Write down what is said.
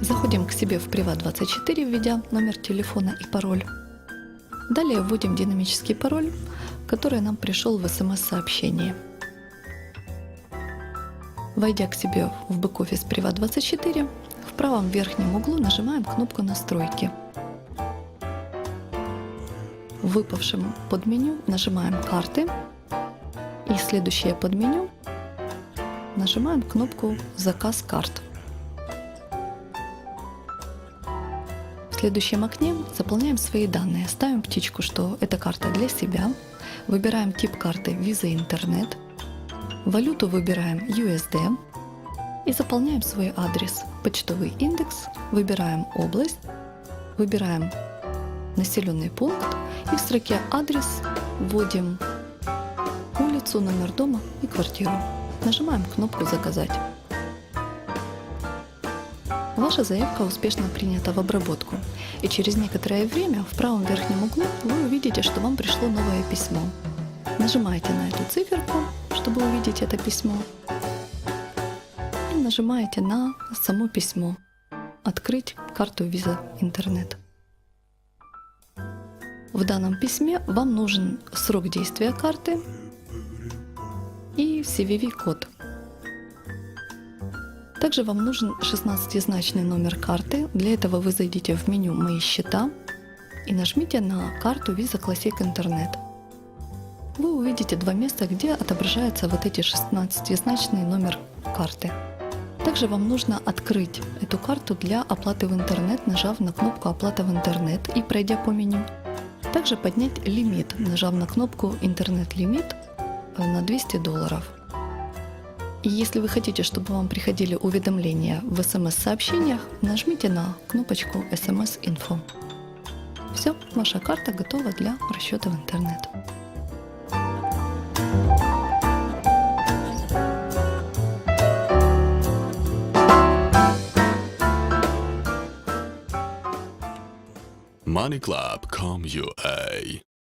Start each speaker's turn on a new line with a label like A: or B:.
A: Заходим к себе в Приват24, введя номер телефона и пароль. Далее вводим динамический пароль, который нам пришел в смс-сообщении. Войдя к себе в бэк-офис Приват24, в правом верхнем углу нажимаем кнопку «Настройки». В выпавшем подменю нажимаем «Карты» и следующее подменю нажимаем кнопку «Заказ карт». В следующем окне заполняем свои данные. Ставим птичку, что эта карта для себя. Выбираем тип карты Visa Интернет. Валюту выбираем USD. И заполняем свой адрес. Почтовый индекс. Выбираем область. Выбираем населенный пункт. И в строке адрес вводим улицу, номер дома и квартиру. Нажимаем кнопку «Заказать». Ваша заявка успешно принята в обработку, и через некоторое время в правом верхнем углу вы увидите, что вам пришло новое письмо. Нажимаете на эту циферку, чтобы увидеть это письмо, и нажимаете на само письмо «Открыть карту Visa Интернет». В данном письме вам нужен срок действия карты и CVV-код – также вам нужен 16-значный номер карты. Для этого вы зайдите в меню «Мои счета» и нажмите на карту Visa Classic Internet. Вы увидите два места, где отображается вот эти 16-значный номер карты. Также вам нужно открыть эту карту для оплаты в интернет, нажав на кнопку «Оплата в интернет» и пройдя по меню. Также поднять лимит, нажав на кнопку «Интернет-лимит» на 200 долларов. И если вы хотите, чтобы вам приходили уведомления в смс-сообщениях, нажмите на кнопочку SMS-info. Все, ваша карта готова для расчета в интернет.
B: moneyclub.com.ua